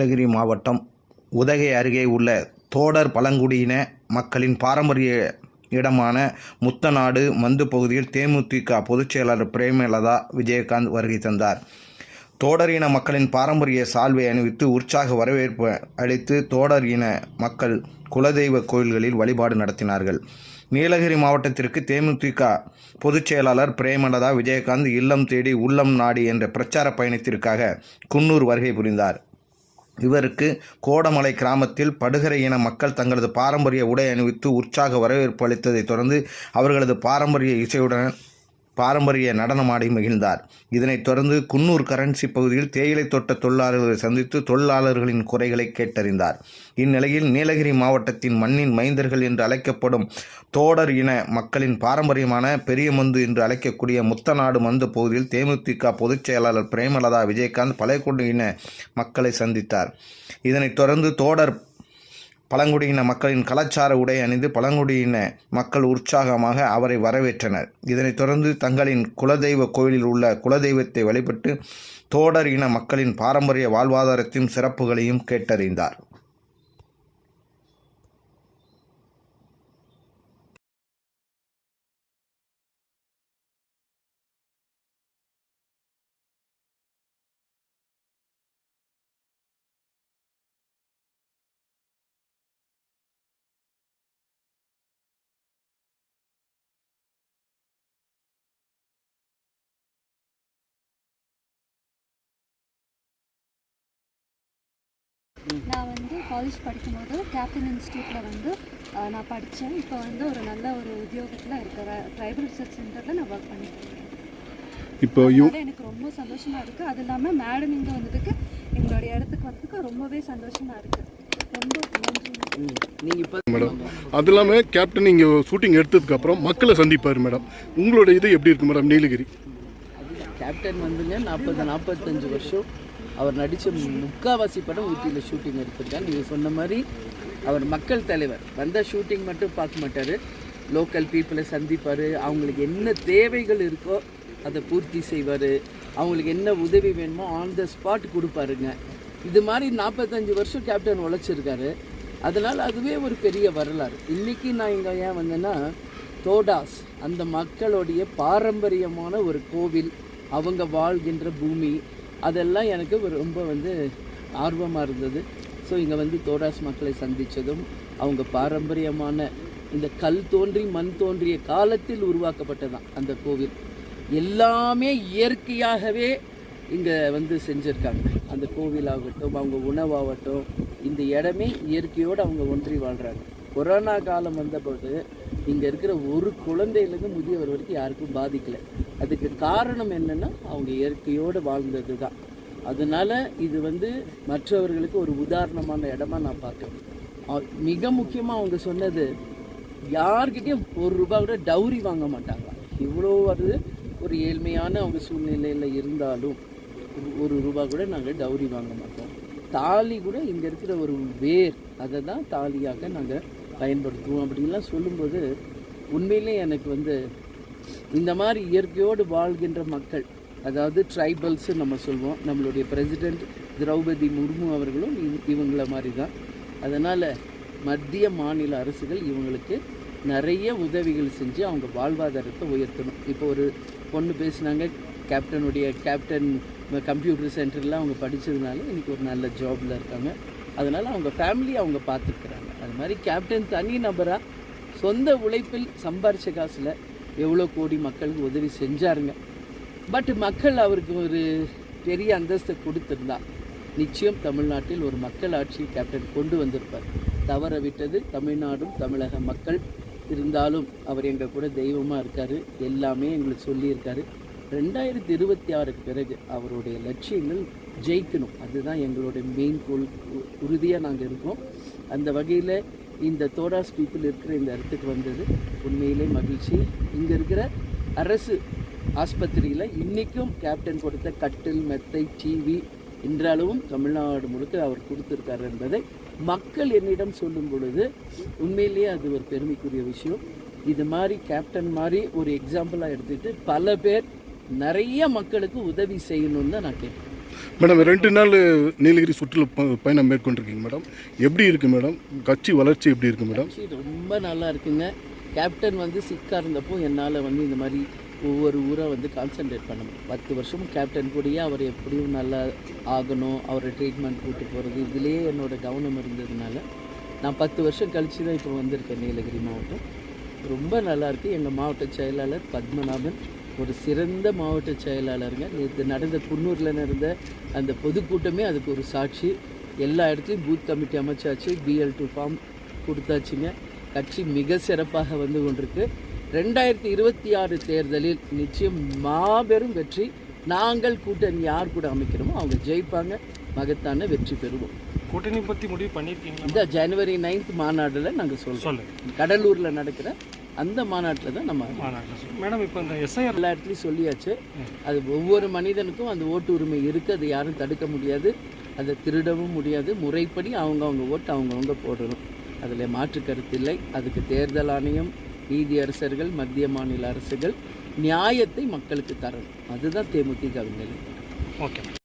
நீலகிரி மாவட்டம் உதகை அருகே உள்ள தோடர் பழங்குடியின மக்களின் பாரம்பரிய இடமான முத்தநாடு மந்து பகுதியில் தேமுதிக பொதுச் செயலாளர் பிரேமலதா விஜயகாந்த் வருகை தந்தார். தோடர் இன மக்களின் பாரம்பரிய சால்வை அணிவித்து உற்சாக வரவேற்பு அளித்து தோடர் இன மக்கள் குலதெய்வ கோயில்களில் வழிபாடு நடத்தினார்கள். நீலகிரி மாவட்டத்திற்கு தேமுதிக பொதுச் செயலாளர் பிரேமலதா விஜயகாந்த் இல்லம் தேடி உள்ளம் நாடி என்ற பிரச்சார பயணத்திற்காக குன்னூர் வருகை புரிந்தார். இவருக்கு கோடமலை கிராமத்தில் படுகரை இன மக்கள் தங்களது பாரம்பரிய உடை அணிவித்து உற்சாக வரவேற்பு அளித்ததைத் தொடர்ந்து அவர்களது பாரம்பரிய இசையுடன் பாரம்பரிய நடனமாடி மகிழ்ந்தார். இதனைத் தொடர்ந்து குன்னூர் கரன்சி பகுதியில் தேயிலை தோட்ட தொழிலாளர்களை சந்தித்து தொழிலாளர்களின் குறைகளை கேட்டறிந்தார். இந்நிலையில் நீலகிரி மாவட்டத்தின் மண்ணின் மைந்தர்கள் என்று அழைக்கப்படும் தோடர் இன மக்களின் பாரம்பரியமான பெரியமந்து என்று அழைக்கக்கூடிய முத்தநாடு மந்து பகுதியில் தேமுதிக பொதுச் செயலாளர் பிரேமலதா விஜயகாந்த் பழையகுண்டு இன மக்களை சந்தித்தார். இதனைத் தொடர்ந்து தோடர் பழங்குடியின மக்களின் கலாச்சார உடை அணிந்து பழங்குடியின மக்கள் உற்சாகமாக அவரை வரவேற்றனர். இதனைத் தொடர்ந்து தங்களின் குலதெய்வ கோயிலில் உள்ள குலதெய்வத்தை வழிபட்டு தோடர் இன மக்களின் பாரம்பரிய வாழ்வாதாரத்தையும் சிறப்புகளையும் கேட்டறிந்தார். நான் வந்து காலேஜ் படிக்கும்போது கேப்டன் இன்ஸ்டியூட்டில் வந்து நான் படித்தேன் இப்போ வந்து ஒரு நல்ல ஒரு உத்தியோகத்தில் இருக்கிறேன் ட்ரைபல் ரிசர்ச் சென்டரில் நான் ஒர்க் பண்ணிட்டு இப்போ எனக்கு ரொம்ப சந்தோஷமாக இருக்குது அது இல்லாமல் மேடம் இங்கே வந்ததுக்கு எங்களுடைய இடத்துக்கு வந்ததுக்கு ரொம்பவே சந்தோஷமாக இருக்குது ரொம்ப நன்றி. நீங்கள் இப்போ மேடம் அது இல்லாமல் கேப்டன் இங்கே ஷூட்டிங் எடுத்ததுக்கு அப்புறம் மக்களை சந்திப்பார் மேடம் உங்களோட இது எப்படி இருக்கு மேடம் நீலகிரி. கேப்டன் வந்துங்க. நாற்பது நாற்பத்தஞ்சு வருஷம். அவர் நடித்த முக்காவாசி படம் ஊட்டியில் ஷூட்டிங் எடுத்திருக்கார். நீங்கள் சொன்ன மாதிரி அவர் மக்கள் தலைவர். வந்தால் ஷூட்டிங் மட்டும் பார்க்க மாட்டார். லோக்கல் பீப்புளை சந்திப்பார். அவங்களுக்கு என்ன தேவைகள் இருக்கோ அதை பூர்த்தி செய்வார். அவங்களுக்கு என்ன உதவி வேணுமோ ஆன் த ஸ்பாட் கொடுப்பாருங்க. இது மாதிரி நாற்பத்தஞ்சு வருஷம் கேப்டன் உழைச்சிருக்காரு. அதனால் அதுவே ஒரு பெரிய வரலாறு. இன்றைக்கி நான் இங்கே ஏன் வந்தேன்னா தோடாஸ் அந்த மக்களுடைய பாரம்பரியமான ஒரு கோவில். அவங்க வாழ்கின்ற பூமி அதெல்லாம் எனக்கு ரொம்ப வந்து ஆர்வமாக இருந்தது. ஸோ இங்கே வந்து தோடாஸ் மக்களை சந்தித்ததும் அவங்க பாரம்பரியமான இந்த கல் தோன்றி மண் தோன்றிய காலத்தில் உருவாக்கப்பட்டதான் அந்த கோவில். எல்லாமே இயற்கையாகவே இங்கே வந்து செஞ்சுருக்காங்க. அந்த கோவிலாகட்டும் அவங்க உணவாகட்டும் இந்த இடமே இயற்கையோடு அவங்க ஒன்றி வாழ்கிறாங்க கொரோனா காலம் வந்தபோது இங்கே இருக்கிற ஒரு குழந்தையிலேருந்து முதியவர் வரைக்கும் யாருக்கும் பாதிக்கலை. அதுக்கு காரணம் என்னென்னா அவங்க இயற்கையோடு வாழ்ந்தது தான் அதனால் இது வந்து மற்றவர்களுக்கு ஒரு உதாரணமான இடமா நான் பார்க்குறேன். மிக முக்கியமாக அவங்க சொன்னது யார்கிட்டையும் ஒரு ரூபா கூட டவுரி வாங்க மாட்டாங்க. இவ்வளோ வருது ஒரு ஏழ்மையான அவங்க சூழ்நிலையில் இருந்தாலும் ஒரு- ஒரு ரூபா கூட நாங்கள் டவுரி வாங்க மாட்டோம். தாலி கூட இங்கே இருக்கிற ஒரு வேர் அதை தான் தாலியாக நாங்கள் பயன்படுத்துவோம். அப்படின்லாம் சொல்லும்போது உண்மையிலே எனக்கு வந்து இந்த மாதிரி இயற்கையோடு வாழ்கின்ற மக்கள் அதாவது ட்ரைபல்ஸு நம்ம சொல்வோம் நம்மளுடைய பிரசிடெண்ட் திரௌபதி முர்மு அவர்களும் இவங்கள மாதிரி தான் அதனால் மத்திய மாநில அரசுகள் இவங்களுக்கு நிறைய உதவிகள் செஞ்சு அவங்க வாழ்வாதாரத்தை உயர்த்தணும். இப்போ ஒரு பொண்ணு பேசுனாங்க கேப்டனுடைய கேப்டன் கம்ப்யூட்டர் சென்டரில் அவங்க படித்ததுனால இன்றைக்கி ஒரு நல்ல ஜாபில் இருக்காங்க. அதனால் அவங்க ஃபேமிலி அவங்க பார்த்துக்கிறாங்க அது மாதிரி கேப்டன் தனி நபராக சொந்த உழைப்பில் சம்பாரிச்ச காசில் எவ்வளோ கோடி மக்களுக்கு உதவி செஞ்சாருங்க. பட் மக்கள் அவருக்கு ஒரு பெரிய அந்தஸ்தை கொடுத்துருந்தா நிச்சயம் தமிழ்நாட்டில் ஒரு மக்கள் ஆட்சி கேப்டன் கொண்டு வந்திருப்பார். தவற விட்டது தமிழ்நாடும் தமிழக மக்கள். இருந்தாலும் அவர் எங்கள் கூட தெய்வமாக இருக்கார் எல்லாமே எங்களுக்கு சொல்லியிருக்காரு. ரெண்டாயிரத்தி இருபத்தி ஆறுக்கு பிறகு அவருடைய லட்சியங்கள் ஜெயிக்கணும். அதுதான் எங்களுடைய மெயின் கோல் உறுதியாக நாங்கள் இருக்கோம். அந்த வகையில் இந்த தோடாஸ் பீப்புள் இருக்கிற இந்த இடத்துக்கு வந்தது. உண்மையிலே மகிழ்ச்சி. இங்கே இருக்கிற அரசு ஆஸ்பத்திரியில் இன்றைக்கும் கேப்டன் கொடுத்த கட்டில் மெத்தை டிவி இன்றளவும் தமிழ்நாடு முழுக்க அவர் கொடுத்துருக்காரு என்பதை மக்கள் என்னிடம் சொல்லும் பொழுது உண்மையிலேயே அது ஒரு பெருமைக்குரிய விஷயம். இது மாதிரி கேப்டன் மாதிரி ஒரு எக்ஸாம்பிளாக எடுத்துகிட்டு பல பேர் நிறைய மக்களுக்கு உதவி செய்யணும்னு தான் நான் கேட்பேன் மேடம் ரெண்டு நாள் நீலகிரி சுற்றுலா பயணம் மேற்கொண்டிருக்கீங்க மேடம். எப்படி இருக்குது மேடம்? கட்சி வளர்ச்சி எப்படி இருக்குது மேடம்? ரொம்ப நல்லா இருக்குங்க. கேப்டன் வந்து சிக்காக இருந்தப்போ என்னால் வந்து இந்த மாதிரி ஒவ்வொரு ஊராக வந்து கான்சென்ட்ரேட் பண்ணணும் பத்து வருஷமும் கேப்டன் கூடயே அவர் எப்படியும் நல்லா ஆகணும் அவரை ட்ரீட்மெண்ட் கூட்டு போகிறது இதுலேயே என்னோட கவனம் இருந்ததுனால நான் பத்து வருஷம் கழித்து தான் இப்போ வந்திருக்கேன் நீலகிரி மாவட்டம். ரொம்ப நல்லாயிருக்கு எங்கள் மாவட்ட செயலாளர் பத்மநாபன். ஒரு சிறந்த மாவட்ட செயலாளருங்க. நேற்று நடந்த குன்னூரில் நடந்த அந்த பொதுக்கூட்டமே அதுக்கு ஒரு சாட்சி. எல்லா இடத்துலையும் பூத் கமிட்டி அமைச்சாச்சு. பிஎல் டூ ஃபார்ம் கொடுத்தாச்சுங்க. கட்சி மிக சிறப்பாக வந்து கொண்டிருக்கு. ரெண்டாயிரத்தி இருபத்தி ஆறு தேர்தலில் நிச்சயம் மாபெரும் வெற்றி. நாங்கள் கூட்டணி யார் கூட அமைக்கிறோமோ அவங்க ஜெயிப்பாங்க. மகத்தான வெற்றி பெறுவோம். கூட்டணி பத்தி முடிவு பண்ணிருக்கீங்களா இந்த ஜனவரி 9th மாநாட்டில் நாங்கள் சொல்கிறோம் கடலூரில் நடக்கிற அந்த மாநாட்டில் தான் நம்ம மாநாட்டில் மேடம் இப்போ இந்த எஸ்ஐஆர் எல்லா இடத்துலையும் சொல்லியாச்சு. அது ஒவ்வொரு மனிதனுக்கும் அந்த ஓட்டு உரிமை இருக்குது அது யாரும் தடுக்க முடியாது. அதை திருடவும் முடியாது. முறைப்படி அவங்கவங்க ஓட்டு அவங்கவங்க போடணும். அதில் மாற்று கருத்து இல்லை. அதுக்கு தேர்தல் ஆணையம் நீதி அரசர்கள் மத்திய மாநில அரசுகள் நியாயத்தை மக்களுக்கு தரணும். அதுதான் தேமுதிக நிலை. ஓகே.